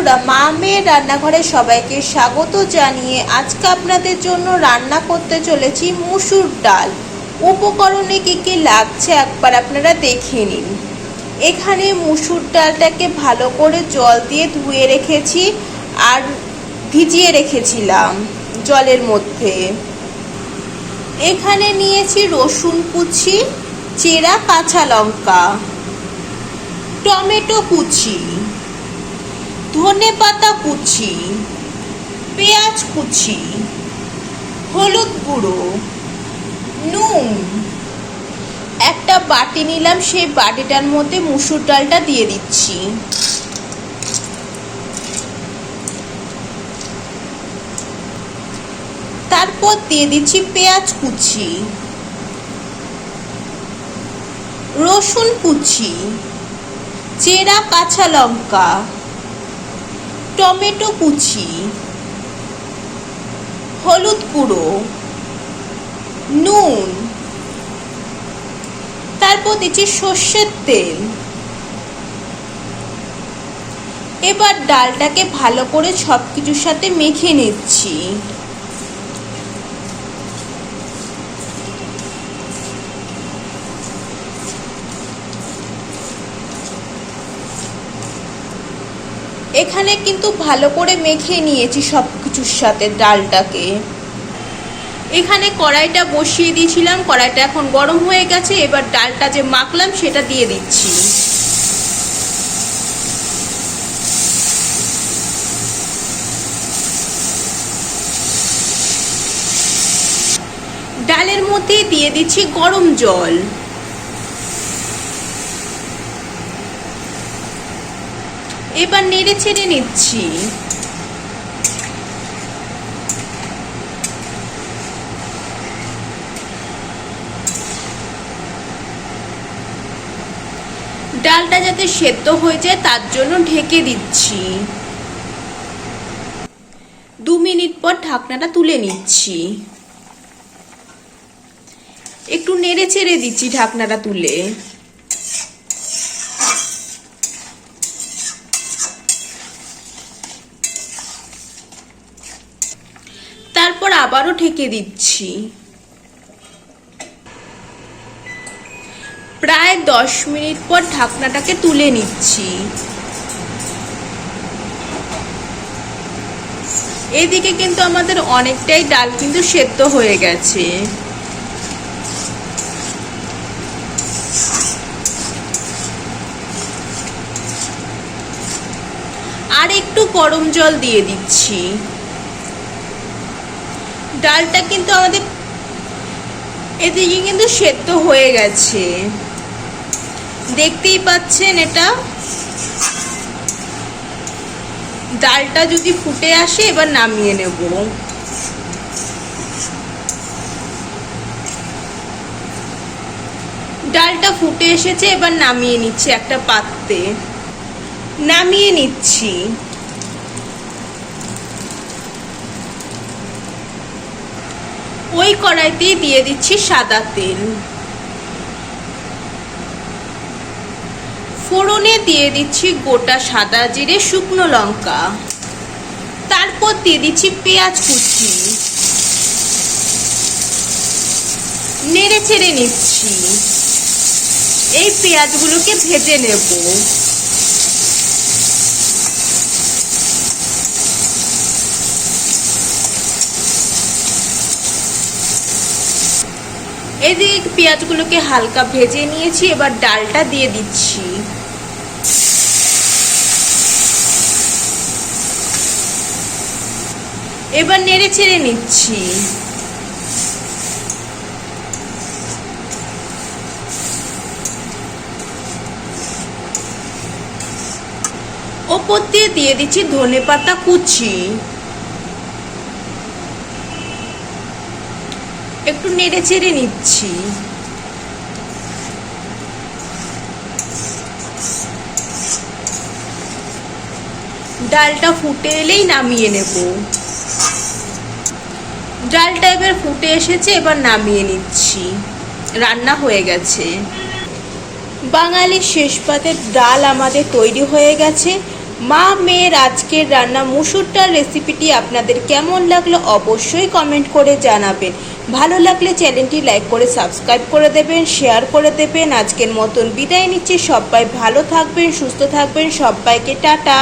মায়ের রান্নাঘরে সবাইকে স্বাগত জানিয়ে আজকে আপনাদের জন্য রান্না করতে চলেছি মুসুর ডাল। উপকরণে কী কী লাগছে একবার আপনারা দেখে নিন। এখানে মুসুর ডালটাকে ভালো করে জল দিয়ে ধুয়ে রেখেছি আর ভিজিয়ে রেখেছিলাম জলের মধ্যে। এখানে নিয়েছি রসুন কুচি, চেরা কাঁচা লঙ্কা, টমেটো কুচি। ধনে পাতা কুচি, পেঁয়াজ কুচি, হলুদ গুঁড়ো, নুন। একটা বাটি নিলাম, সেই বাটিটার মধ্যে মুসুর ডালটা দিয়ে দিচ্ছি। তারপর দিয়ে দিচ্ছি পেঁয়াজ কুচি, রসুন কুচি, চেরা কাঁচা লঙ্কা টমেটো কুচি, হলুদ গুঁড়ো, নুন, তারপর দিচ্ছি সর্ষের তেল। এবার ডালটাকে ভালো করে সব কিছুর সাথে মেখে নিচ্ছি। এখানে কিন্তু ভালো করে মেখে নিয়েছি সব কিছুর সাথে ডালটাকে। এখানে কড়াইটা বসিয়ে দিয়েছিলাম, কড়াইটা এখন গরম হয়ে গেছে, এবার ডালটা যে মাখলাম সেটা দিয়ে দিচ্ছি। ডালের মধ্যে দিয়ে দিচ্ছি গরম জল। এবার নেড়ে ছেড়ে নিচ্ছি। ডালটা যাতে সেদ্ধ হয়ে যায়, তার জন্য ঢেকে দিচ্ছি। দু মিনিট পর ঢাকনাটা তুলে নিচ্ছি। একটু নেড়ে ছেড়ে দিচ্ছি ঢাকনাটা তুলে তারপর আবারও ঢেকে দিচ্ছি। প্রায় দশ মিনিট পর ঢাকনাটাকে তুলে নিচ্ছি। এদিকে কিন্তু আমাদের অনেকটাই ডাল কিন্তু সেদ্ধ হয়ে গেছে। আর একটু গরম জল দিয়ে দিচ্ছি। ডালটা কিন্তু আমাদের এদিকে কিন্তু সেদ্ধ হয়ে গেছে। দেখতেই পাচ্ছেন এটা? ডালটা যদি ফুটে আসে, এবার নামিয়ে নেব। ডালটা ফুটে এসেছে, এবার নামিয়ে নিচ্ছি একটা পাত্রে। নামিয়ে নিচ্ছি। ওই কড়াইতেই দিয়ে দিচ্ছি সাদা তেল। ফোড়নে দিয়ে দিচ্ছি গোটা সাদা জিরে শুকনো লঙ্কা। তারপর দিয়ে দিচ্ছি পেঁয়াজ কুচি। নেড়ে ছেড়ে নিচ্ছি। এই পেঁয়াজগুলোকে ভেজে নেব। এদিকে পেঁয়াজগুলোকে হালকা ভেজে নিয়েছি, এবার ডালটা দিয়ে দিচ্ছি। এবার নেড়ে ছেড়ে নিচ্ছি। ওপর দিয়ে দিয়ে দিচ্ছি ধনে পাতা কুচি। একটু নেড়ে চেড়ে নিচ্ছি। ডালটা ফুটে এলেই নামিয়ে নেব। ডালটা এবার ফুটে এসেছে, এবার নামিয়ে নিচ্ছি। রান্না হয়ে গেছে। বাঙালির শেষ পাতের ডাল আমাদের তৈরি হয়ে গেছে। মা মেয়ের আজকের রান্না মুসুর ডাল রেসিপিটি আপনাদের কেমন লাগল অবশ্যই কমেন্ট করে জানাবেন। ভালো লাগলে চ্যানেলটি লাইক করে সাবস্ক্রাইব করে দেবেন, শেয়ার করে দেবেন। আজকের মতন বিদায় নিচ্ছি। সবাই ভালো থাকবেন, সুস্থ থাকবেন। সবাইকে টাটা।